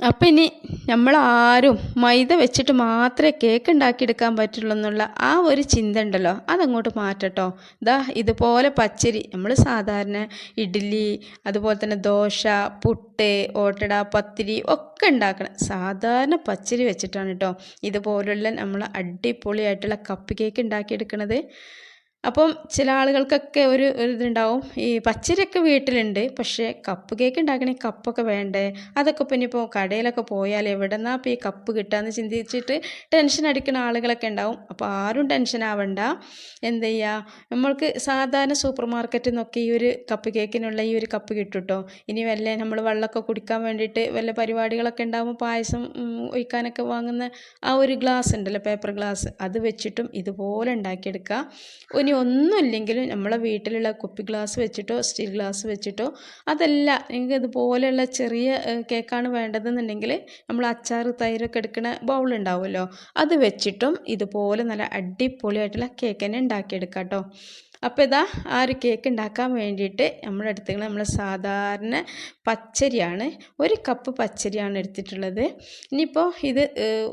അപ്പം ഇനി നമ്മളാരും മൈദ വെച്ചിട്ട് മാത്രമേ കേക്ക് ഉണ്ടാക്കിയെടുക്കാൻ പറ്റുള്ളൂ എന്നുള്ള ആ ഒരു ചിന്ത ഉണ്ടല്ലോ. അതങ്ങോട്ട് മാറ്റട്ടോ. ദാ ഇതുപോലെ പച്ചരി നമ്മൾ സാധാരണ ഇഡ്ഡലി അതുപോലെ തന്നെ ദോശ പുട്ട് ഓട്ടട പത്തിരി ഒക്കെ ഉണ്ടാക്കണം. സാധാരണ പച്ചരി വെച്ചിട്ടാണ് കേട്ടോ ഇതുപോലുള്ള നമ്മൾ അടിപൊളിയായിട്ടുള്ള കപ്പ് കേക്ക് ഉണ്ടാക്കിയെടുക്കണത്. അപ്പം ചില ആളുകൾക്കൊക്കെ ഒരു ഇതുണ്ടാവും. ഈ പച്ചരിയൊക്കെ വീട്ടിലുണ്ട്. പക്ഷേ കപ്പ് കേക്ക് ഉണ്ടാക്കണമെങ്കിൽ കപ്പൊക്കെ വേണ്ടേ? അതൊക്കെ പിന്നെ ഇപ്പോൾ കടയിലൊക്കെ പോയാൽ എവിടെ നിന്നാ ഇപ്പോൾ ഈ കപ്പ് കിട്ടാന്ന് ചിന്തിച്ചിട്ട് ടെൻഷൻ അടിക്കുന്ന ആളുകളൊക്കെ ഉണ്ടാവും. അപ്പോൾ ആരും ടെൻഷൻ ആവണ്ട. എന്ത് ചെയ്യുക നമ്മൾക്ക് സാധാരണ സൂപ്പർ മാർക്കറ്റിൽ നിന്നൊക്കെ ഈ ഒരു കപ്പ് കേക്കിനുള്ള ഈ ഒരു കപ്പ് കിട്ടുട്ടോ? കേട്ടോ ഇനി വല്ല നമ്മൾ വെള്ളമൊക്കെ കുടിക്കാൻ വേണ്ടിയിട്ട് വല്ല പരിപാടികളൊക്കെ ഉണ്ടാകുമ്പോൾ പായസം ഒഴിക്കാനൊക്കെ വാങ്ങുന്ന ആ ഒരു ഗ്ലാസ് ഉണ്ടല്ലോ പേപ്പർ ഗ്ലാസ് അത് വെച്ചിട്ടും ഇതുപോലെ ഉണ്ടാക്കിയെടുക്കുക. ഇനി ഒന്നുമില്ലെങ്കിലും നമ്മളെ വീട്ടിലുള്ള കുപ്പി ഗ്ലാസ് വെച്ചിട്ടോ സ്റ്റീൽ ഗ്ലാസ് വെച്ചിട്ടോ അതല്ല നിങ്ങൾക്ക് ഇതുപോലെയുള്ള ചെറിയ കേക്കാണ് വേണ്ടതെന്നുണ്ടെങ്കിൽ നമ്മൾ അച്ചാർ തൈരൊക്കെ എടുക്കുന്ന ബൗൾ ഉണ്ടാവുമല്ലോ അത് വെച്ചിട്ടും ഇതുപോലെ നല്ല അടിപൊളിയായിട്ടുള്ള കേക്ക് തന്നെ ഉണ്ടാക്കിയെടുക്കാം കേട്ടോ അപ്പോൾ ഇതാ ആ ഒരു കേക്ക് ഉണ്ടാക്കാൻ വേണ്ടിയിട്ട് നമ്മുടെ നമ്മൾ സാധാരണ പച്ചരിയാണ്. ഒരു കപ്പ് പച്ചരിയാണ് എടുത്തിട്ടുള്ളത്. ഇനിയിപ്പോൾ ഇത്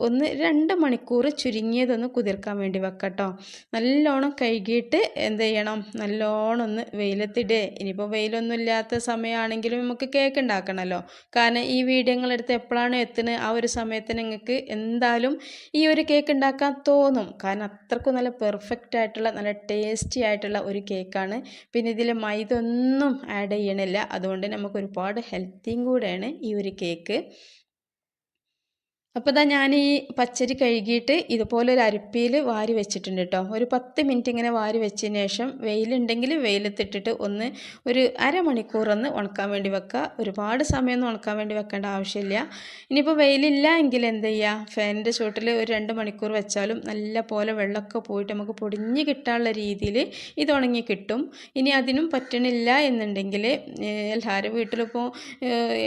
ഒന്ന് രണ്ട് മണിക്കൂർ ചുരുങ്ങിയതൊന്ന് കുതിർക്കാൻ വേണ്ടി വെക്കട്ടോ നല്ലോണം കഴുകിയിട്ട് എന്ത് ചെയ്യണം? നല്ലോണം ഒന്ന് വെയിലത്തിടേ. ഇനിയിപ്പോൾ വെയിലൊന്നും ഇല്ലാത്ത സമയമാണെങ്കിലും നമുക്ക് കേക്ക് ഉണ്ടാക്കണമല്ലോ കാരണം ഈ വീഡിയോകളെടുത്ത് എപ്പോഴാണോ എത്തുന്നത് ആ ഒരു സമയത്തിന് നിങ്ങൾക്ക് എന്തായാലും ഈ ഒരു കേക്ക് ഉണ്ടാക്കാൻ തോന്നും. കാരണം അത്രക്കും നല്ല പെർഫെക്റ്റ് ആയിട്ടുള്ള നല്ല ടേസ്റ്റി ആയിട്ടുള്ള ഒരു കേക്കാണ്. പിന്നെ ഇതിൽ മൈദ ഒന്നും ആഡ് ചെയ്യണില്ല. അതുകൊണ്ട് നമുക്ക് ഒരുപാട് ഹെൽത്തിയും കൂടെയാണ് ഈ ഒരു കേക്ക്. അപ്പോൾ ഇതാ ഞാൻ ഈ പച്ചരി കഴുകിയിട്ട് ഇതുപോലെ ഒരു അരിപ്പിയിൽ വാരി വെച്ചിട്ടുണ്ട് കേട്ടോ ഒരു പത്ത് മിനിറ്റ് ഇങ്ങനെ വാരി വെച്ചതിന് ശേഷം വെയിലുണ്ടെങ്കിൽ വെയിലത്തിട്ടിട്ട് ഒന്ന് ഒരു അരമണിക്കൂർ ഒന്ന് ഉണക്കാൻ വേണ്ടി വെക്കുക. ഒരുപാട് സമയമൊന്നും ഉണക്കാൻ വേണ്ടി വെക്കേണ്ട ആവശ്യമില്ല. ഇനിയിപ്പോൾ വെയിലില്ല എങ്കിൽ എന്ത് ചെയ്യുക ഫാനിന്റെ ചുവട്ടിൽ ഒരു രണ്ട് മണിക്കൂർ വെച്ചാലും നല്ല പോലെ വെള്ളമൊക്കെ പോയിട്ട് നമുക്ക് പൊടിഞ്ഞ് കിട്ടാനുള്ള രീതിയിൽ ഇത് ഉണങ്ങി കിട്ടും. ഇനി അതിനും പറ്റണില്ല എന്നുണ്ടെങ്കിൽ എല്ലാവരും വീട്ടിലിപ്പോൾ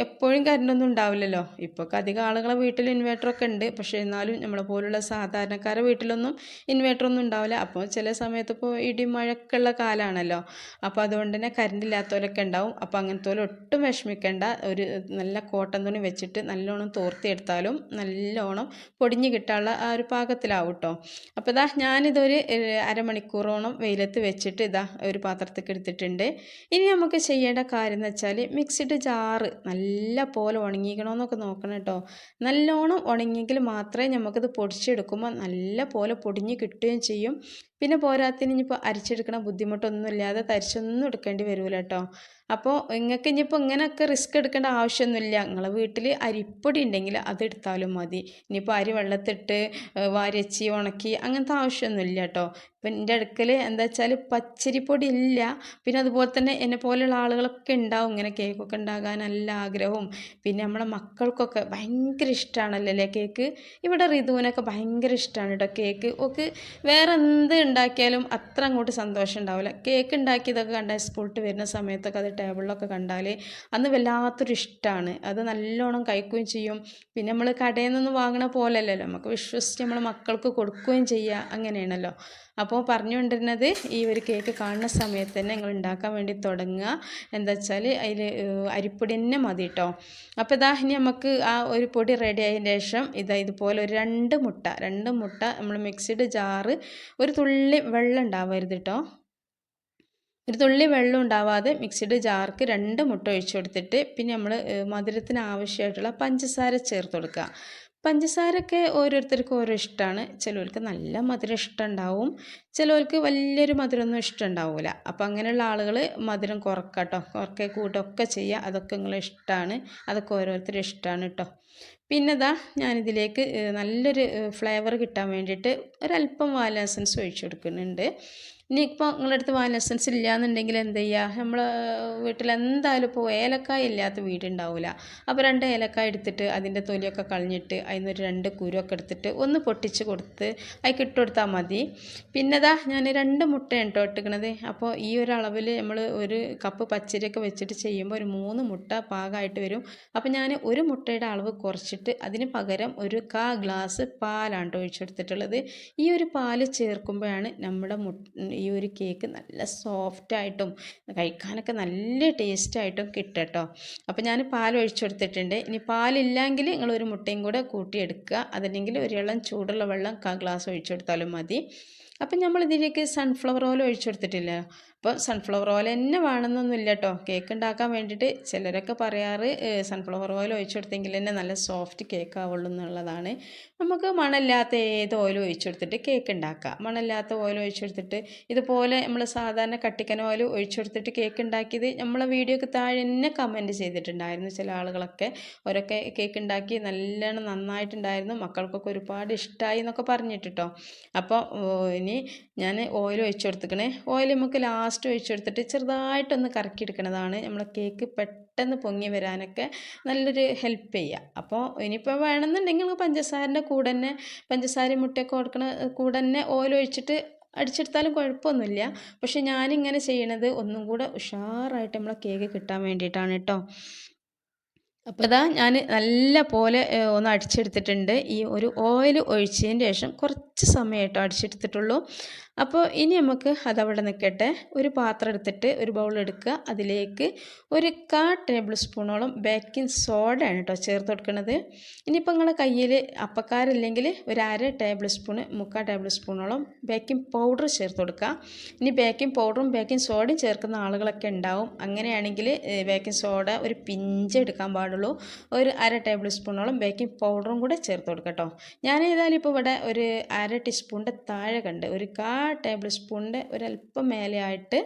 എപ്പോഴും കറണ്ടൊന്നും ഉണ്ടാവില്ലല്ലോ. ഇപ്പോൾ അധികം ആളുകളെ വീട്ടിൽ ഇൻവേർട്ടറൊക്കെ ഉണ്ട് പക്ഷേ എന്നാലും നമ്മളെ പോലുള്ള സാധാരണക്കാരുടെ വീട്ടിലൊന്നും ഇൻവേർട്ടറൊന്നും ഉണ്ടാവില്ല. അപ്പോൾ ചില സമയത്ത് ഇപ്പോൾ ഇടി മഴക്കുള്ള കാലമാണല്ലോ അപ്പോൾ അതുകൊണ്ട് തന്നെ കറണ്ട് ഇല്ലാത്തവരൊക്കെ ഉണ്ടാവും. അപ്പോൾ അങ്ങനത്തെ പോലെ ഒട്ടും വിഷമിക്കേണ്ട. ഒരു നല്ല കോട്ടൻ തുണി വെച്ചിട്ട് നല്ലോണം തോർത്തിയെടുത്താലും നല്ലോണം പൊടിഞ്ഞ് കിട്ടാനുള്ള ആ ഒരു പാകത്തിലാവും കേട്ടോ അപ്പോൾ ഇതാ ഞാനിതൊരു അരമണിക്കൂറോളം വെയിലത്ത് വെച്ചിട്ട് ഇതാ ഒരു പാത്രത്തേക്ക് എടുത്തിട്ടുണ്ട്. ഇനി നമുക്ക് ചെയ്യേണ്ട കാര്യം എന്ന് വെച്ചാൽ മിക്സിഡ് ജാറ് നല്ല പോലെ ഉണങ്ങിക്കണമെന്നൊക്കെ നോക്കണം കേട്ടോ നല്ലോണം ഉണങ്ങിയെങ്കിൽ മാത്രമേ നമുക്കിത് പൊടിച്ചെടുക്കുമ്പോൾ നല്ല പോലെ പൊടിഞ്ഞ് കിട്ടുകയും ചെയ്യും. പിന്നെ പോരാത്തിന് ഇനിയിപ്പോൾ അരിച്ചെടുക്കണ ബുദ്ധിമുട്ടൊന്നും ഇല്ലാതെ തരിച്ചൊന്നും എടുക്കേണ്ടി വരില്ല കേട്ടോ അപ്പോൾ നിങ്ങൾക്ക് ഇനിയിപ്പോൾ ഇങ്ങനെയൊക്കെ റിസ്ക് എടുക്കേണ്ട ആവശ്യമൊന്നുമില്ല. നിങ്ങളെ വീട്ടിൽ അരിപ്പൊടി ഉണ്ടെങ്കിൽ അതെടുത്താലും മതി. ഇനിയിപ്പോൾ അരി വെള്ളത്തിട്ട് ഏഹ്, ഉണക്കി അങ്ങനത്തെ ആവശ്യമൊന്നുമില്ല കേട്ടോ ഇപ്പം എന്റെ അടുക്കൽ എന്താ വെച്ചാൽ പച്ചരിപ്പൊടി ഇല്ല. പിന്നെ അതുപോലെ തന്നെ എന്നെ പോലെയുള്ള ആളുകളൊക്കെ ഉണ്ടാവും ഇങ്ങനെ കേക്കൊക്കെ ഉണ്ടാകാൻ നല്ല ആഗ്രഹവും. പിന്നെ നമ്മളെ മക്കൾക്കൊക്കെ ഭയങ്കര ഇഷ്ടമാണല്ലോ അല്ലേ കേക്ക്? ഇവിടെ ഋതുവിനൊക്കെ ഭയങ്കര ഇഷ്ടമാണ് കേട്ടോ കേക്ക്. ഒക്കെ വേറെ എന്ത് ഉണ്ടാക്കിയാലും അത്ര അങ്ങോട്ട് സന്തോഷം ഉണ്ടാവില്ല. കേക്ക് ഉണ്ടാക്കിയതൊക്കെ കണ്ടാൽ സ്കൂളിട്ട് വരുന്ന സമയത്തൊക്കെ അത് ടേബിളിലൊക്കെ കണ്ടാൽ അന്ന് വല്ലാത്തൊരു ഇഷ്ടമാണ് അത് നല്ലോണം കഴിക്കുകയും ചെയ്യും. പിന്നെ നമ്മൾ കടയിൽ നിന്ന് വാങ്ങണ പോലെയല്ലല്ലോ നമുക്ക് വിശ്വസിച്ച് നമ്മൾ മക്കൾക്ക് കൊടുക്കുകയും ചെയ്യുക അങ്ങനെയാണല്ലോ. അപ്പോൾ പറഞ്ഞുകൊണ്ടിരുന്നത് ഈ ഒരു കേക്ക് കാണുന്ന സമയത്ത് തന്നെ നിങ്ങൾ ഉണ്ടാക്കാൻ വേണ്ടി തുടങ്ങുക. എന്താ വെച്ചാൽ അതിൽ അരിപ്പൊടി തന്നെ മതി കേട്ടോ അപ്പോൾ ഇതാ ഇനി നമുക്ക് ആ ഒരു പൊടി റെഡി ആയതിന് ശേഷം ഇതാ ഇതുപോലെ ഒരു രണ്ട് മുട്ട രണ്ട് മുട്ട നമ്മൾ മിക്സിഡ് ജാറ് ഒരു തുള്ളി വെള്ളം ഉണ്ടാവരുത് കേട്ടോ ഒരു തുള്ളി വെള്ളം ഉണ്ടാവാതെ മിക്സിഡ് ജാർക്ക് രണ്ട് മുട്ട ഒഴിച്ചു കൊടുത്തിട്ട് പിന്നെ നമ്മൾ മധുരത്തിന് ആവശ്യമായിട്ടുള്ള പഞ്ചസാര ചേർത്ത് കൊടുക്കുക. പഞ്ചസാരയൊക്കെ ഓരോരുത്തർക്കും ഓരോ ഇഷ്ടമാണ് ചിലവർക്ക് നല്ല മധുരം ഇഷ്ടമുണ്ടാവും ചിലവർക്ക് വലിയൊരു മധുരമൊന്നും ഇഷ്ടമുണ്ടാവില്ല അപ്പം അങ്ങനെയുള്ള ആളുകൾ മധുരം കുറക്കട്ടോ കുറക്കെ കൂട്ടൊക്കെ ചെയ്യുക അതൊക്കെ നിങ്ങളെ ഇഷ്ടമാണ് അതൊക്കെ ഓരോരുത്തരുടെ ഇഷ്ടമാണ് കേട്ടോ പിന്നെ ഇതാ ഞാനിതിലേക്ക് നല്ലൊരു ഫ്ലേവർ കിട്ടാൻ വേണ്ടിയിട്ട് ഒരല്പം വാല എസൻസ് ഒഴിച്ചു കൊടുക്കുന്നുണ്ട്. ഇനിയിപ്പോൾ നിങ്ങളുടെ അടുത്ത് വാനില എസൻസ് ഇല്ലയെന്നുണ്ടെങ്കിൽ എന്ത് ചെയ്യുക നമ്മൾ വീട്ടിൽ എന്തായാലും ഇപ്പോൾ ഏലക്കായ ഇല്ലാത്ത വീടുണ്ടാവില്ല അപ്പോൾ രണ്ട് ഏലക്കായ എടുത്തിട്ട് അതിന്റെ തൊലിയൊക്കെ കളഞ്ഞിട്ട് അതിൽ നിന്നൊരു രണ്ട് കുരുവൊക്കെ എടുത്തിട്ട് ഒന്ന് പൊട്ടിച്ച് കൊടുത്ത് അതിൽ ഇട്ട് കൊടുത്താൽ മതി. പിന്നെതാ ഞാൻ രണ്ട് മുട്ടയാണ് കേട്ടോ ഇട്ടിക്കണത്. അപ്പോൾ ഈ ഒരു അളവിൽ നമ്മൾ ഒരു കപ്പ് പച്ചരിയൊക്കെ വെച്ചിട്ട് ചെയ്യുമ്പോൾ ഒരു മൂന്ന് മുട്ട പാകമായിട്ട് വരും. അപ്പോൾ ഞാൻ ഒരു മുട്ടയുടെ അളവ് കുറച്ചിട്ട് അതിന് പകരം ഒരു കാ ഗ്ലാസ് പാലാണ് കേട്ടോ ഒഴിച്ചെടുത്തിട്ടുള്ളത് ഈ ഒരു പാൽ ചേർക്കുമ്പോഴാണ് നമ്മുടെ മു ഈ ഒരു കേക്ക് നല്ല സോഫ്റ്റായിട്ടും കഴിക്കാനൊക്കെ നല്ല ടേസ്റ്റായിട്ടും കിട്ടും കേട്ടോ അപ്പോൾ ഞാൻ പാൽ ഒഴിച്ചു കൊടുത്തിട്ടുണ്ട് ഇനി പാലില്ലെങ്കിൽ നിങ്ങൾ ഒരു മുട്ടയും കൂടെ കൂട്ടിയെടുക്കുക അതല്ലെങ്കിൽ ഒരു ഇളം ചൂടുള്ള വെള്ളം കാ ഗ്ലാസ് ഒഴിച്ചു കൊടുത്താലും മതി. അപ്പം നമ്മൾ ഇതിലേക്ക് സൺഫ്ലവർ ഓയിൽ ഒഴിച്ചെടുത്തിട്ടില്ല. അപ്പോൾ സൺഫ്ലവർ ഓയിൽ തന്നെ വേണമെന്നൊന്നുമില്ല കേട്ടോ കേക്ക് ഉണ്ടാക്കാൻ വേണ്ടിയിട്ട് ചിലരൊക്കെ പറയാറ് സൺഫ്ലവർ ഓയിൽ ഒഴിച്ചെടുത്തെങ്കിൽ തന്നെ നല്ല സോഫ്റ്റ് കേക്ക് ആവുള്ളൂ എന്നുള്ളതാണ്. നമുക്ക് മണമില്ലാത്ത ഏത് ഓയിൽ ഒഴിച്ചെടുത്തിട്ട് കേക്ക് ഉണ്ടാക്കാം. മണമില്ലാത്ത ഓയിൽ ഒഴിച്ചെടുത്തിട്ട് ഇതുപോലെ നമ്മൾ സാധാരണ കട്ടിക്കൻ ഓയിൽ ഒഴിച്ചെടുത്തിട്ട് കേക്ക് ഉണ്ടാക്കിയത് നമ്മളെ വീഡിയോക്ക് താഴെ തന്നെ കമന്റ് ചെയ്തിട്ടുണ്ടായിരുന്നു ചില ആളുകളൊക്കെ. ഓരൊക്കെ കേക്ക് ഉണ്ടാക്കി നല്ലോണം നന്നായിട്ടുണ്ടായിരുന്നു. മക്കൾക്കൊക്കെ ഒരുപാട് ഇഷ്ടമായി എന്നൊക്കെ പറഞ്ഞിട്ട് അപ്പോൾ ഇനി ഞാൻ ഓയിൽ ഒഴിച്ചു കൊടുത്തിക്കണേ ഓയിൽ നമുക്ക് ലാസ്റ്റ് ഒഴിച്ചു കൊടുത്തിട്ട് ചെറുതായിട്ടൊന്ന് കറക്കി എടുക്കുന്നതാണ് നമ്മളെ കേക്ക് പെട്ടെന്ന് പൊങ്ങി വരാനൊക്കെ നല്ലൊരു ഹെൽപ്പ് ചെയ്യുക അപ്പോൾ ഇനിയിപ്പോൾ വേണമെന്നുണ്ടെങ്കിൽ നമുക്ക് പഞ്ചസാരന്റെ കൂടെ തന്നെ പഞ്ചസാര മുട്ടയൊക്കെ കൊടുക്കണ കൂടെ തന്നെ ഓയിൽ ഒഴിച്ചിട്ട് അടിച്ചെടുത്താലും കുഴപ്പമൊന്നുമില്ല. പക്ഷെ ഞാനിങ്ങനെ ചെയ്യണത് ഒന്നും കൂടെ ഉഷാറായിട്ട് നമ്മളെ കേക്ക് കിട്ടാൻ വേണ്ടിയിട്ടാണ് കേട്ടോ. അപ്പോൾ ഇതാ ഞാൻ നല്ല പോലെ ഒന്ന് അടിച്ചെടുത്തിട്ടുണ്ട്. ഈ ഒരു ഓയിൽ ഒഴിച്ചതിന് ശേഷം കുറച്ച് സമയമായിട്ടോ അടിച്ചെടുത്തിട്ടുള്ളൂ. അപ്പോൾ ഇനി നമുക്ക് അതവിടെ നിൽക്കട്ടെ. ഒരു പാത്രം എടുത്തിട്ട് ഒരു ബൗൾ എടുക്കുക. അതിലേക്ക് ഒരു കാ ടേബിൾ സ്പൂണോളം ബേക്കിംഗ് സോഡയാണ് കേട്ടോ ചേർത്ത് കൊടുക്കുന്നത്. ഇനിയിപ്പോൾ നിങ്ങളുടെ കയ്യിൽ അപ്പക്കാരില്ലെങ്കിൽ ഒരു അര ടേബിൾ സ്പൂണ് മുക്കാൽ ടേബിൾ സ്പൂണോളം ബേക്കിംഗ് പൗഡർ ചേർത്ത് കൊടുക്കുക. ഇനി ബേക്കിംഗ് പൗഡറും ബേക്കിംഗ് സോഡയും ചേർക്കുന്ന ആളുകളൊക്കെ ഉണ്ടാവും. അങ്ങനെയാണെങ്കിൽ ബേക്കിംഗ് സോഡ ഒരു പിഞ്ച് എടുക്കാൻ പാടുള്ളൂ. ഒരു അര ടേബിൾ സ്പൂണോളം ബേക്കിംഗ് പൗഡറും കൂടെ ചേർത്ത് കൊടുക്കട്ടോ കേട്ടോ. ഞാൻ ഏതായാലും ഇപ്പോൾ ഇവിടെ ഒരു അര ടീസ്പൂണിന്റെ താഴെ കണ്ട് ഒരു കാ ടേബിൾ സ്പൂണിന്റെ ഒരല്പം മേലെയായിട്ട്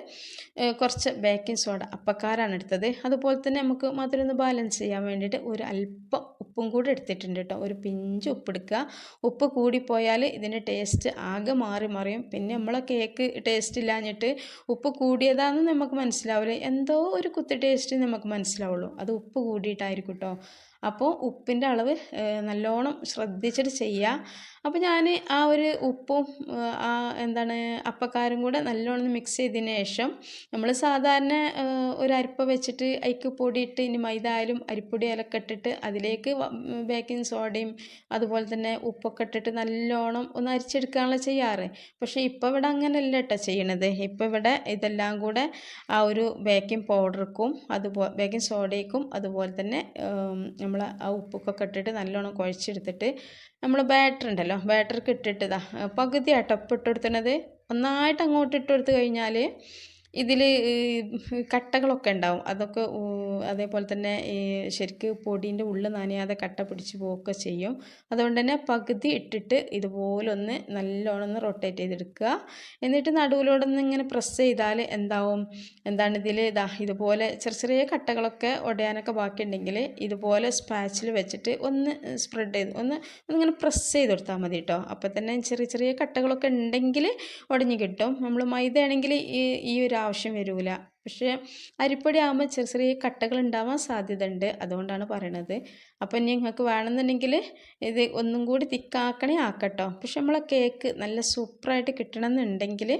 കുറച്ച് ബേക്കിംഗ് സോഡ അപ്പക്കാരാണ് എടുത്തത്. അതുപോലെ തന്നെ നമുക്ക് മധുരം ഒന്ന് ബാലൻസ് ചെയ്യാൻ വേണ്ടിയിട്ട് ഒരു അല്പം ഉപ്പും കൂടി എടുത്തിട്ടുണ്ട് കേട്ടോ. ഒരു പിഞ്ച് ഉപ്പ് എടുക്കുക. ഉപ്പ് കൂടിപ്പോയാൽ ഇതിന്റെ ടേസ്റ്റ് ആകെ മാറി മറിയും. പിന്നെ നമ്മളെ കേക്ക് ടേസ്റ്റ് ഇല്ലാഞ്ഞിട്ട് ഉപ്പ് കൂടിയതാണെന്ന് നമുക്ക് മനസ്സിലാവില്ല. എന്തോ ഒരു കുത്തി ടേസ്റ്റ് നമുക്ക് മനസ്സിലാവുള്ളൂ. അത് ഉപ്പ് കൂടിയിട്ടായിരിക്കും കേട്ടോ. അപ്പോൾ ഉപ്പിന്റെ അളവ് നല്ലോണം ശ്രദ്ധിച്ചിട്ട് ചെയ്യുക. അപ്പോൾ ഞാൻ ആ ഒരു ഉപ്പും ആ എന്താണ് അപ്പക്കാരും കൂടെ നല്ലോണം മിക്സ് ചെയ്തതിന് ശേഷം നമ്മൾ സാധാരണ ഒരു അരിപ്പ വെച്ചിട്ട് അതിക്ക് പൊടിയിട്ട് ഇനി മൈദ ആയാലും അരിപ്പൊടി ആയാലൊക്കെ ഇട്ടിട്ട് അതിലേക്ക് ബേക്കിംഗ് സോഡയും അതുപോലെ തന്നെ ഉപ്പൊക്കെ ഇട്ടിട്ട് നല്ലോണം ഒന്ന് അരിച്ചെടുക്കാനുള്ള ചെയ്യാറ്. പക്ഷേ ഇപ്പോൾ ഇവിടെ അങ്ങനെയല്ല കേട്ടോ ചെയ്യണത്. ഇപ്പോൾ ഇവിടെ ഇതെല്ലാം കൂടെ ആ ഒരു ബേക്കിംഗ് പൗഡർക്കും അതുപോലെ ബേക്കിംഗ് സോഡയ്ക്കും അതുപോലെ തന്നെ നമ്മൾ ആ ഉപ്പൊക്കെ ഇട്ടിട്ട് നല്ലോണം കുഴച്ചെടുത്തിട്ട് നമ്മൾ ബാറ്റർ ഉണ്ടല്ലോ ബാറ്റർക്ക് ഇട്ടിട്ടതാണ് പകുതി ഇപ്പം ഒന്നായിട്ട് അങ്ങോട്ട് ഇട്ടെടുത്ത് കഴിഞ്ഞാൽ ഇതിൽ കട്ടകളൊക്കെ ഉണ്ടാവും. അതൊക്കെ അതേപോലെ തന്നെ ശരിക്ക് പൊടീന്റെ ഉള്ളിൽ നനയാതെ കട്ട പിടിച്ച് പോവുകയൊക്കെ ചെയ്യും. അതുകൊണ്ട് തന്നെ പകുതി ഇട്ടിട്ട് ഇതുപോലെ ഒന്ന് നല്ലോണം ഒന്ന് റൊട്ടേറ്റ് ചെയ്തെടുക്കുക. എന്നിട്ട് നടുവിലൂടെ ഒന്ന് ഇങ്ങനെ പ്രസ് ചെയ്താൽ എന്താവും? എന്താണ് ഇതിൽ ഇതാ ഇതുപോലെ ചെറിയ ചെറിയ കട്ടകളൊക്കെ ഉടയാനൊക്കെ ബാക്കിയുണ്ടെങ്കിൽ ഇതുപോലെ സ്പാച്ചിൽ വെച്ചിട്ട് ഒന്ന് സ്പ്രെഡ് ചെയ്ത് ഒന്ന് ഒന്നിങ്ങനെ പ്രസ് ചെയ്ത് കൊടുത്താൽ മതി കേട്ടോ. അപ്പോൾ തന്നെ ചെറിയ ചെറിയ കട്ടകളൊക്കെ ഉണ്ടെങ്കിൽ ഉടഞ്ഞ് കിട്ടും. നമ്മൾ മൈദ ആണെങ്കിൽ ഈ ഈ ഒരു ആവശ്യം വരില്ല പക്ഷേ അരിപ്പൊടി ആകുമ്പോൾ ചെറിയ ചെറിയ കട്ടകൾ ഉണ്ടാവാൻ സാധ്യത ഉണ്ട് അതുകൊണ്ടാണ് പറയണത്. അപ്പോൾ ഇനി നിങ്ങൾക്ക് വേണമെന്നുണ്ടെങ്കിൽ ഇത് ഒന്നും കൂടി തിക്കാക്കണേ ആക്കട്ടോ. പക്ഷെ നമ്മളെ കേക്ക് നല്ല സൂപ്പറായിട്ട് കിട്ടണമെന്നുണ്ടെങ്കിൽ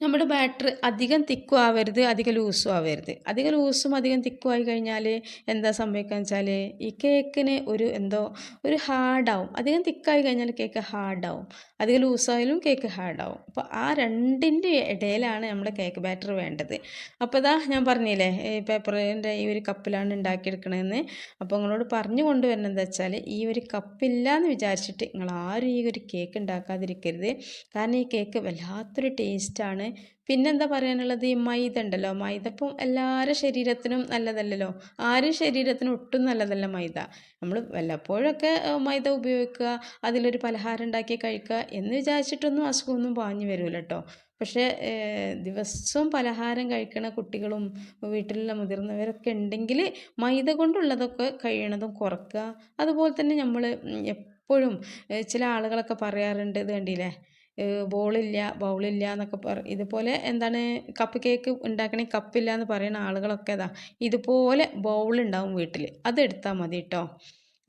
നമ്മുടെ ബാറ്റർ അധികം തിക്കും ആവരുത് അധികം ലൂസും ആവരുത്. അധികം ലൂസും അധികം തിക്കും ആയി കഴിഞ്ഞാൽ എന്താ സംഭവിക്കുക വെച്ചാൽ ഈ കേക്കിന് ഒരു എന്തോ ഒരു ഹാർഡാവും അധികം തിക്കായി കഴിഞ്ഞാൽ കേക്ക് ഹാർഡാവും അധികം ലൂസായാലും കേക്ക് ഹാർഡാവും അപ്പോൾ ആ രണ്ടിന്റെ ഇടയിലാണ് നമ്മുടെ കേക്ക് ബാറ്റർ വേണ്ടത്. അപ്പോൾ ഇതാ ഞാൻ പറഞ്ഞില്ലേ ഈ പേപ്പറിന്റെ ഈ ഒരു കപ്പിലാണ് ഉണ്ടാക്കിയെടുക്കണമെന്ന് അപ്പോൾ നിങ്ങളോട് പറഞ്ഞു കൊണ്ടുവരുന്നത് എന്താ വെച്ചാൽ ഈ ഒരു കപ്പില്ല എന്ന് വിചാരിച്ചിട്ട് നിങ്ങൾ ആരും ഈ ഒരു കേക്ക് ഉണ്ടാക്കാതിരിക്കരുത്. കാരണം ഈ കേക്ക് വല്ലാത്തൊരു ടേസ്റ്റാണ് പിന്നെന്താ പറയാനുള്ളത്? ഈ മൈദ ഉണ്ടല്ലോ മൈദ ഇപ്പം എല്ലാവരുടെ ശരീരത്തിനും നല്ലതല്ലല്ലോ. ആരും ശരീരത്തിനും ഒട്ടും നല്ലതല്ല മൈദ. നമ്മൾ വല്ലപ്പോഴൊക്കെ മൈദ ഉപയോഗിക്കുക അതിലൊരു പലഹാരം ഉണ്ടാക്കി കഴിക്കുക എന്ന് വിചാരിച്ചിട്ടൊന്നും അസുഖമൊന്നും പാഞ്ഞു വരില്ല കേട്ടോ പക്ഷേ ദിവസവും പലഹാരം കഴിക്കുന്ന കുട്ടികളും വീട്ടിലുള്ള മുതിർന്നവരൊക്കെ ഉണ്ടെങ്കിൽ മൈദ കൊണ്ടുള്ളതൊക്കെ കഴിയണതും കുറക്കുക. അതുപോലെ തന്നെ നമ്മൾ എപ്പോഴും ചില ആളുകളൊക്കെ പറയാറുണ്ട് ഇത് കണ്ടില്ലേ? ബോളില്ല ബൗളില്ല എന്നൊക്കെ പറ ഇതുപോലെ എന്താണ് കപ്പ് കേക്ക് ഉണ്ടാക്കണേ കപ്പില്ല എന്ന് പറയുന്ന ആളുകളൊക്കെ ഇതാ ഇതുപോലെ ബൗളുണ്ടാവും വീട്ടിൽ അതെടുത്താൽ മതി കേട്ടോ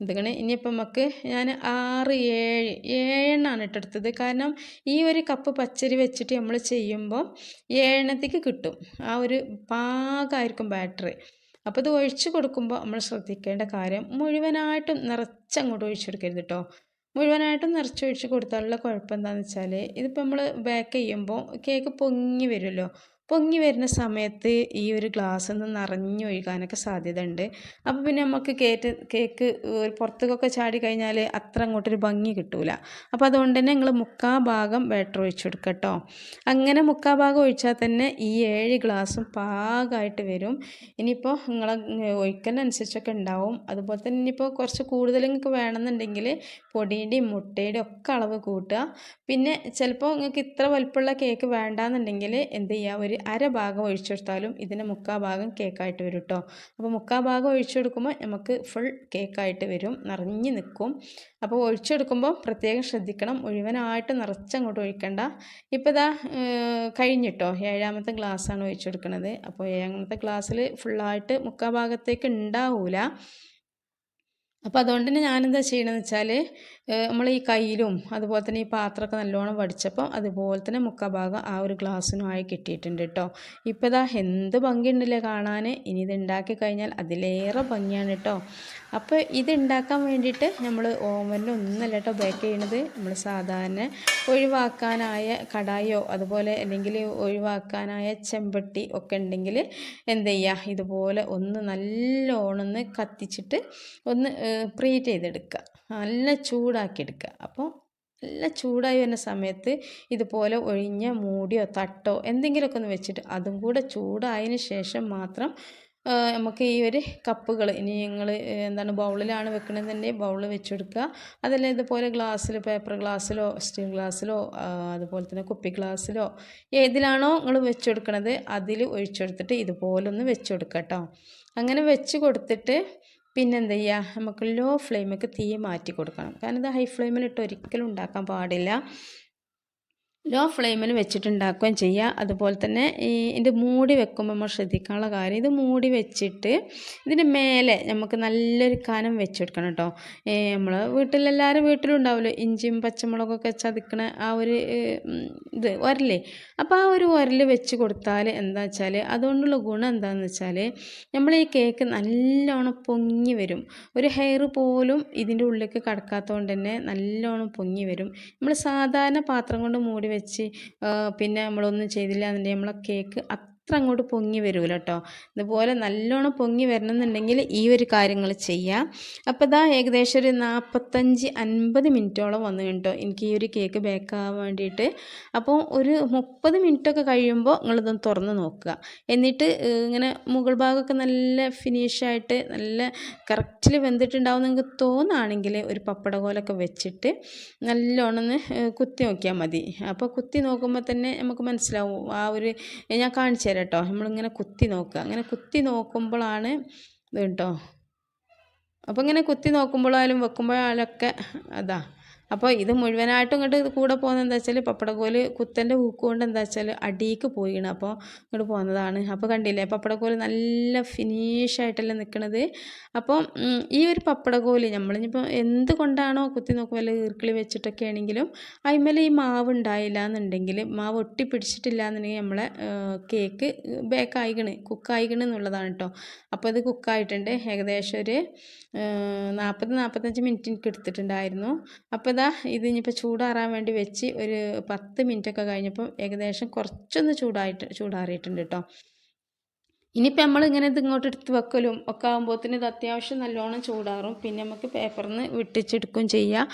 എന്തുകണ് ഇനിയിപ്പം നമുക്ക് ഞാൻ ആറ് ഏഴ് ഏഴെണ്ണാണ് ഇട്ടെടുത്തത് കാരണം ഈ ഒരു കപ്പ് പച്ചരി വെച്ചിട്ട് നമ്മൾ ചെയ്യുമ്പോൾ ഏഴെണ്ണത്തേക്ക് കിട്ടും. ആ ഒരു പാകമായിരിക്കും ബാറ്ററി അപ്പോൾ ഇത് ഒഴിച്ച് കൊടുക്കുമ്പോൾ നമ്മൾ ശ്രദ്ധിക്കേണ്ട കാര്യം മുഴുവനായിട്ടും നിറച്ചങ്ങോട്ട് ഒഴിച്ചു കൊടുക്കരുത് കേട്ടോ മുഴുവനായിട്ടും നിറച്ചൊഴിച്ച് കൊടുത്താലുള്ള കുഴപ്പം എന്താണെന്ന് വെച്ചാൽ ഇതിപ്പോൾ നമ്മൾ ബേക്ക് ചെയ്യുമ്പോൾ കേക്ക് പൊങ്ങി വരുമല്ലോ പൊങ്ങി വരുന്ന സമയത്ത് ഈ ഒരു ഗ്ലാസ് ഒന്ന് നിറഞ്ഞു ഒഴുകാനൊക്കെ സാധ്യത ഉണ്ട് അപ്പോൾ പിന്നെ നമുക്ക് കേറ്റ് കേക്ക് ഒരു പുറത്തേക്കൊക്കെ ചാടി കഴിഞ്ഞാൽ അത്ര അങ്ങോട്ടൊരു ഭംഗി കിട്ടൂല. അപ്പോൾ അതുകൊണ്ട് തന്നെ നിങ്ങൾ മുക്കാ ഭാഗം ബാറ്റർ ഒഴിച്ചു കൊടുക്കട്ടോ കേട്ടോ അങ്ങനെ മുക്കാ ഭാഗം ഒഴിച്ചാൽ തന്നെ ഈ ഏഴ് ഗ്ലാസും പാകമായിട്ട് വരും. ഇനിയിപ്പോൾ നിങ്ങൾ ഒഴിക്കുന്നതനുസരിച്ചൊക്കെ ഉണ്ടാവും. അതുപോലെ തന്നെ ഇനിയിപ്പോൾ കുറച്ച് കൂടുതൽ നിങ്ങൾക്ക് വേണമെന്നുണ്ടെങ്കിൽ പൊടിയുടെയും മുട്ടയുടെയും ഒക്കെ അളവ് കൂട്ടുക. പിന്നെ ചിലപ്പോൾ നിങ്ങൾക്ക് ഇത്ര വലുപ്പമുള്ള കേക്ക് വേണ്ടാന്നുണ്ടെങ്കിൽ എന്ത് ചെയ്യുക അര ഭാഗം ഒഴിച്ചെടുത്താലും ഇതിന് മുക്കാ ഭാഗം കേക്കായിട്ട് വരും കേട്ടോ അപ്പോൾ മുക്കാ ഭാഗം ഒഴിച്ചെടുക്കുമ്പോൾ നമുക്ക് ഫുൾ കേക്കായിട്ട് വരും നിറഞ്ഞു നിൽക്കും. അപ്പോൾ ഒഴിച്ചെടുക്കുമ്പോൾ പ്രത്യേകം ശ്രദ്ധിക്കണം മുഴുവനായിട്ട് നിറച്ചങ്ങോട്ട് ഒഴിക്കണ്ട. ഇപ്പോൾ ഇതാ കഴിഞ്ഞിട്ടോ ഏഴാമത്തെ ഗ്ലാസ്സാണ് ഒഴിച്ചെടുക്കുന്നത് അപ്പോൾ ഏഴാമത്തെ ഗ്ലാസ്സിൽ ഫുള്ളായിട്ട് മുക്കാ ഭാഗത്തേക്ക് ഉണ്ടാവില്ല അപ്പോൾ അതുകൊണ്ട് തന്നെ ഞാനെന്താ ചെയ്യണമെന്ന് വെച്ചാൽ നമ്മൾ ഈ കയ്യിലും അതുപോലെ തന്നെ ഈ പാത്രമൊക്കെ നല്ലോണം വടിച്ചപ്പോൾ അതുപോലെ തന്നെ മുക്കഭാഗം ആ ഒരു ഗ്ലാസ്സിനുമായി കിട്ടിയിട്ടുണ്ട് കേട്ടോ ഇപ്പോൾ ഇതാ എന്ത് ഭംഗിയുണ്ടല്ലേ കാണാൻ ഇനി ഇത് ഉണ്ടാക്കി കഴിഞ്ഞാൽ അതിലേറെ ഭംഗിയാണ് കേട്ടോ അപ്പോൾ ഇത് ഉണ്ടാക്കാൻ വേണ്ടിയിട്ട് നമ്മൾ ഓവനിൽ ഒന്നല്ല കേട്ടോ ബേക്ക് ചെയ്യണത്. നമ്മൾ സാധാരണ ഒഴിവാക്കാനായ കടായോ അതുപോലെ അല്ലെങ്കിൽ ഒഴിവാക്കാനായ ചെമ്പട്ടി ഒക്കെ ഉണ്ടെങ്കിൽ എന്ത് ചെയ്യുക ഇതുപോലെ ഒന്ന് നല്ലോണം ഒന്ന് കത്തിച്ചിട്ട് ഒന്ന് പ്രീറ്റ് ചെയ്തെടുക്കുക. നല്ല ചൂടാക്കി എടുക്കുക അപ്പോൾ നല്ല ചൂടായി വരുന്ന സമയത്ത് ഇതുപോലെ ഒഴിഞ്ഞ മൂടിയോ തട്ടോ എന്തെങ്കിലുമൊക്കെ ഒന്ന് വെച്ചിട്ട് അതും കൂടെ ചൂടായതിന് ശേഷം മാത്രം നമുക്ക് ഈ ഒരു കപ്പുകൾ ഇനി നിങ്ങൾ എന്താണ് ബൗളിലാണ് വെക്കണമെന്നുണ്ടെങ്കിൽ ബൗൾ വെച്ചെടുക്കുക. അതല്ല ഇതുപോലെ ഗ്ലാസ്സിൽ പേപ്പർ ഗ്ലാസ്സിലോ സ്റ്റീൽ ഗ്ലാസ്സിലോ അതുപോലെ തന്നെ കുപ്പി ഗ്ലാസ്സിലോ ഏതിലാണോ നിങ്ങൾ വെച്ചെടുക്കണത് അതിൽ ഒഴിച്ചെടുത്തിട്ട് ഇതുപോലെ ഒന്ന് വെച്ചെടുക്കുക കേട്ടോ. അങ്ങനെ വെച്ച് കൊടുത്തിട്ട് പിന്നെ എന്ത് ചെയ്യുക നമുക്ക് ലോ ഫ്ലെയിമൊക്കെ തീ മാറ്റി കൊടുക്കണം കാരണം ഇത് ഹൈ ഫ്ലെയിമിലിട്ട് ഒരിക്കലും ഉണ്ടാക്കാൻ പാടില്ല. ലോ ഫ്ലെയിമിൽ വെച്ചിട്ടുണ്ടാക്കുകയും ചെയ്യുക അതുപോലെ തന്നെ ഈ ഇത് മൂടി വെക്കുമ്പോൾ നമ്മൾ ശ്രദ്ധിക്കാനുള്ള കാര്യം ഇത് മൂടി വെച്ചിട്ട് ഇതിന്റെ മേലെ നമുക്ക് നല്ലൊരു കനം വെച്ചെടുക്കണം കേട്ടോ. നമ്മൾ വീട്ടിലെല്ലാവരും വീട്ടിലും ഉണ്ടാവുമല്ലോ ഇഞ്ചിയും പച്ചമുളകൊക്കെ ചതിക്കണ ആ ഒരു ഇത് ഉരലേ. അപ്പോൾ ആ ഒരു ഉരൽ വെച്ച് കൊടുത്താൽ എന്താ വെച്ചാൽ അതുകൊണ്ടുള്ള ഗുണം എന്താണെന്ന് വെച്ചാൽ നമ്മൾ ഈ കേക്ക് നല്ലോണം പൊങ്ങി വരും. ഒരു ഹെയർ പോലും ഇതിന്റെ ഉള്ളിലേക്ക് കടക്കാത്തതുകൊണ്ട് തന്നെ നല്ലോണം പൊങ്ങി വരും. നമ്മൾ സാധാരണ പാത്രം കൊണ്ട് മൂടി വെച്ച് പിന്നെ നമ്മളൊന്നും ചെയ്തില്ല എന്നുണ്ടെങ്കിൽ നമ്മളെ കേക്ക് അത്ര അങ്ങോട്ട് പൊങ്ങി വരില്ല കേട്ടോ ഇതുപോലെ നല്ലോണം പൊങ്ങി വരണമെന്നുണ്ടെങ്കിൽ ഈ ഒരു കാര്യങ്ങൾ ചെയ്യാം. അപ്പോൾ ഇതാ ഏകദേശം ഒരു നാൽപ്പത്തഞ്ച് അൻപത് മിനിറ്റോളം വന്നു കേട്ടോ. എനിക്ക് ഈ ഒരു കേക്ക് ബേക്കാവാൻ വേണ്ടിയിട്ട്. അപ്പോൾ ഒരു മുപ്പത് മിനിറ്റൊക്കെ കഴിയുമ്പോൾ നിങ്ങളിതൊന്ന് തുറന്ന് നോക്കുക. എന്നിട്ട് ഇങ്ങനെ മുകൾ ഭാഗമൊക്കെ നല്ല ഫിനിഷായിട്ട് നല്ല കറക്റ്റിൽ വെന്തിട്ടുണ്ടാവും നിങ്ങൾക്ക് തോന്നുകയാണെങ്കിൽ ഒരു പപ്പട കോലൊക്കെ വെച്ചിട്ട് നല്ലോണം കുത്തി നോക്കിയാൽ മതി. അപ്പോൾ കുത്തി നോക്കുമ്പോൾ തന്നെ നമുക്ക് മനസ്സിലാവും. ആ ഒരു ഞാൻ കാണിച്ചു തരാം കേട്ടോ. നമ്മളിങ്ങനെ കുത്തി നോക്കുക. അങ്ങനെ കുത്തി നോക്കുമ്പോഴാണ് ഇത് കേട്ടോ. അപ്പോൾ ഇങ്ങനെ കുത്തി നോക്കുമ്പോഴായാലും വെക്കുമ്പോഴായാലൊക്കെ അതാ. അപ്പോൾ ഇത് മുഴുവനായിട്ടും ഇങ്ങോട്ട് കൂടെ പോകുന്നത് എന്താ വെച്ചാൽ പപ്പടക്കോൽ കുത്തന്റെ ഹൂക്ക് കൊണ്ട് എന്താ വെച്ചാൽ അടിയിക്ക് പോയിണ്. അപ്പോൾ ഇങ്ങോട്ട് പോകുന്നതാണ് അപ്പോൾ കണ്ടില്ലേ പപ്പടക്കോൽ നല്ല ഫിനിഷായിട്ടല്ലേ നിൽക്കുന്നത് അപ്പോൾ ഈ ഒരു പപ്പടക്കോൽ നമ്മളിപ്പോൾ എന്ത് കൊണ്ടാണോ കുത്തി നോക്കുമ്പോൾ ഈർക്കിളി വെച്ചിട്ടൊക്കെ ആണെങ്കിലും അതിന്മേൽ ഈ മാവ് ഉണ്ടായില്ല എന്നുണ്ടെങ്കിൽ മാവ് ഒട്ടിപ്പിടിച്ചിട്ടില്ല എന്നുണ്ടെങ്കിൽ നമ്മളെ കേക്ക് ബേക്കായിക്കണ് കുക്കായിക്കണ് എന്നുള്ളതാണ് കേട്ടോ അപ്പോൾ ഇത് കുക്കായിട്ടുണ്ട് ഏകദേശം ഒരു നാൽപ്പത് നാൽപ്പത്തഞ്ച് മിനിറ്റ് എനിക്ക് എടുത്തിട്ടുണ്ടായിരുന്നു. അപ്പോൾ ഇതാ ഇത് ഇനിയിപ്പോൾ ചൂടാറാൻ വേണ്ടി വെച്ച് ഒരു പത്ത് മിനിറ്റൊക്കെ കഴിഞ്ഞപ്പം ഏകദേശം കുറച്ചൊന്ന് ചൂടായിട്ട് ചൂടാറിയിട്ടുണ്ട് കേട്ടോ ഇനിയിപ്പോൾ നമ്മൾ ഇങ്ങനെ ഇത് ഇങ്ങോട്ട് എടുത്ത് വെക്കലും ഒക്കെ ആകുമ്പോഴത്തേന് ഇത് അത്യാവശ്യം നല്ലോണം ചൂടാറും. പിന്നെ നമുക്ക് പേപ്പറിൽ നിന്ന് വിട്ടിച്ചെടുക്കുകയും ചെയ്യാം.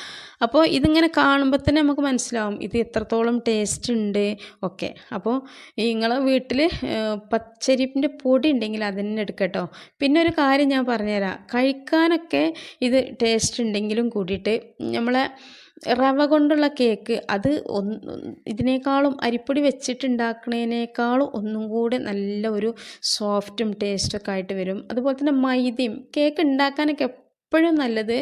അപ്പോൾ ഇതിങ്ങനെ കാണുമ്പോൾ തന്നെ നമുക്ക് മനസ്സിലാവും ഇത് എത്രത്തോളം ടേസ്റ്റ് ഉണ്ട് ഒക്കെ. അപ്പോൾ നിങ്ങളെ വീട്ടിൽ പച്ചരിപ്പിന്റെ പൊടി ഉണ്ടെങ്കിൽ അതിനെ എടുക്കട്ടോ. പിന്നെ ഒരു കാര്യം ഞാൻ പറഞ്ഞുതരാം. കഴിക്കാനൊക്കെ ഇത് ടേസ്റ്റ് ഉണ്ടെങ്കിലും കൂടിയിട്ട് നമ്മളെ റവ കൊണ്ടുള്ള കേക്ക് അത് ഒന്ന് ഇതിനേക്കാളും അരിപ്പൊടി വെച്ചിട്ടുണ്ടാക്കുന്നതിനേക്കാളും ഒന്നും കൂടെ നല്ല ഒരു സോഫ്റ്റും ടേസ്റ്റൊക്കെ ആയിട്ട് വരും. അതുപോലെ തന്നെ മൈദയും കേക്ക് ഉണ്ടാക്കാനൊക്കെ എപ്പോഴും നല്ലത്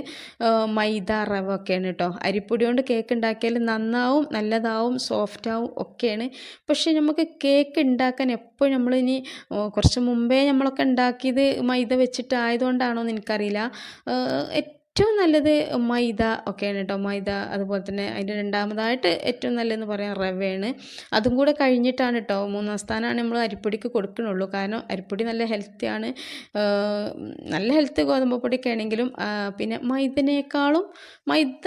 മൈദ റവ ഒക്കെയാണ് കേട്ടോ അരിപ്പൊടി കൊണ്ട് കേക്ക് ഉണ്ടാക്കിയാൽ നന്നാവും നല്ലതാവും സോഫ്റ്റാവും ഒക്കെയാണ്. പക്ഷേ നമുക്ക് കേക്ക് ഉണ്ടാക്കാൻ എപ്പോഴും നമ്മളിനി കുറച്ച് മുമ്പേ നമ്മളൊക്കെ ഉണ്ടാക്കിയത് മൈദ വെച്ചിട്ട് ആയതുകൊണ്ടാണോ എന്ന് എനിക്കറിയില്ല ഏറ്റവും നല്ലത് മൈദ ഒക്കെയാണ് കേട്ടോ. മൈദ അതുപോലെ തന്നെ അതിന്റെ രണ്ടാമതായിട്ട് ഏറ്റവും നല്ലതെന്ന് പറയാൻ റവയാണ്. അതും കൂടെ കഴിഞ്ഞിട്ടാണ് കേട്ടോ. മൂന്നാം സ്ഥാനമാണ് നമ്മൾ അരിപ്പൊടിക്ക് കൊടുക്കണുള്ളൂ. കാരണം അരിപ്പൊടി നല്ല ഹെൽത്തിയാണ്. നല്ല ഹെൽത്ത് ഗോതമ്പ് പൊടിയൊക്കെ ആണെങ്കിലും പിന്നെ മൈദനേക്കാളും മൈദ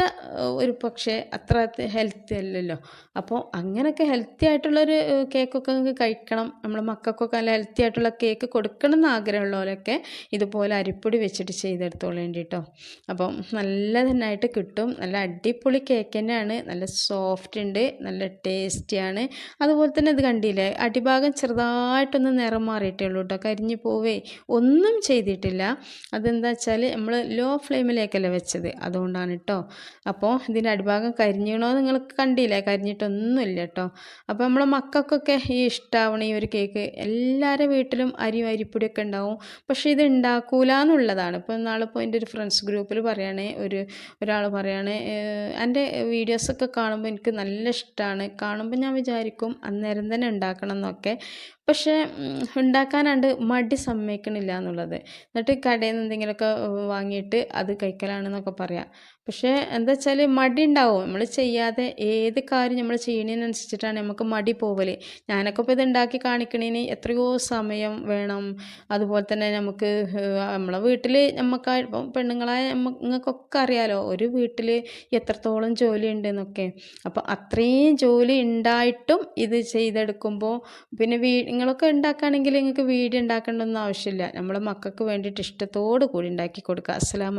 ഒരു പക്ഷേ അത്ര ഹെൽത്തി അല്ലല്ലോ. അപ്പോൾ അങ്ങനെയൊക്കെ ഹെൽത്തി ആയിട്ടുള്ളൊരു കേക്കൊക്കെ നിങ്ങൾക്ക് കഴിക്കണം. നമ്മുടെ മക്കൾക്കൊക്കെ നല്ല ഹെൽത്തി ആയിട്ടുള്ള കേക്ക് കൊടുക്കണം എന്ന് ആഗ്രഹമുള്ളവരൊക്കെ ഇതുപോലെ അരിപ്പൊടി വെച്ചിട്ട് ചെയ്തെടുത്തോളേണ്ടി കേട്ടോ. അപ്പം നല്ല തന്നെയായിട്ട് കിട്ടും. നല്ല അടിപൊളി കേക്ക് തന്നെയാണ്. നല്ല സോഫ്റ്റ് ഉണ്ട്. നല്ല ടേസ്റ്റിയാണ് അതുപോലെ തന്നെ ഇത് കണ്ടില്ലേ? അടിഭാഗം ചെറുതായിട്ടൊന്ന് നിറം മാറിയിട്ടേ ഉള്ളൂ കേട്ടോ കരിഞ്ഞു പോവേ. ഒന്നും ചെയ്തിട്ടില്ല. അതെന്താ വെച്ചാൽ നമ്മൾ ലോ ഫ്ലെയിമിലേക്കല്ലേ വെച്ചത്. അതുകൊണ്ടാണ് കേട്ടോ അപ്പോൾ ഇതിന്റെ അടിഭാഗം കരിഞ്ഞണോ നിങ്ങൾ കണ്ടില്ലേ? കരിഞ്ഞിട്ടൊന്നുമില്ല കേട്ടോ അപ്പോൾ നമ്മളെ മക്കൾക്കൊക്കെ ഈ ഇഷ്ടമാവണം ഈ ഒരു കേക്ക് എല്ലാവരുടെ വീട്ടിലും അരി അരിപ്പൊടിയൊക്കെ ഉണ്ടാവും. പക്ഷേ ഇത് ഉണ്ടാക്കൂല എന്നുള്ളതാണ് ഇപ്പോൾ നാളിപ്പോൾ എന്റെ ഒരു ഫ്രണ്ട്സ് ഗ്രൂപ്പിൽ പറയുകയാണെ ഒരു ഒരാൾ പറയണേ എന്റെ വീഡിയോസൊക്കെ കാണുമ്പോൾ എനിക്ക് നല്ല ഇഷ്ടമാണ് കാണുമ്പോൾ ഞാൻ വിചാരിക്കും അന്നേരം തന്നെ ഉണ്ടാക്കണം എന്നൊക്കെ. പക്ഷേ ഉണ്ടാക്കാനാണ്ട് മടി സമ്മതിക്കണില്ല എന്നുള്ളത്. എന്നിട്ട് കടയിൽ നിന്ന് എന്തെങ്കിലുമൊക്കെ വാങ്ങിയിട്ട് അത് കഴിക്കലാണെന്നൊക്കെ പറയാം. പക്ഷേ എന്താ വെച്ചാൽ മടി ഉണ്ടാവും. നമ്മൾ ചെയ്യാതെ ഏത് കാര്യം നമ്മൾ ചെയ്യണതിനനുസരിച്ചിട്ടാണ് നമുക്ക് മടി പോവൽ. ഞാനൊക്കെ ഇപ്പോൾ ഇത് ഉണ്ടാക്കി കാണിക്കണേന് എത്രയോ സമയം വേണം. അതുപോലെ തന്നെ നമുക്ക് നമ്മളെ വീട്ടിൽ നമുക്ക് ഇപ്പം പെണ്ണുങ്ങളായ നിങ്ങൾക്കൊക്കെ അറിയാലോ ഒരു വീട്ടിൽ എത്രത്തോളം ജോലി ഉണ്ടെന്നൊക്കെ അപ്പോൾ അത്രയും ജോലി ഉണ്ടായിട്ടും ഇത് ചെയ്തെടുക്കുമ്പോൾ പിന്നെ വീ നിങ്ങളൊക്കെ ഉണ്ടാക്കുകയാണെങ്കിൽ നിങ്ങൾക്ക് വീഡിയോ ഉണ്ടാക്കേണ്ടൊന്നും ആവശ്യമില്ല. നമ്മൾ മക്കൾക്ക് വേണ്ടിയിട്ട് ഇഷ്ടത്തോടു കൂടി ഉണ്ടാക്കി കൊടുക്കുക. അസ്സലാമു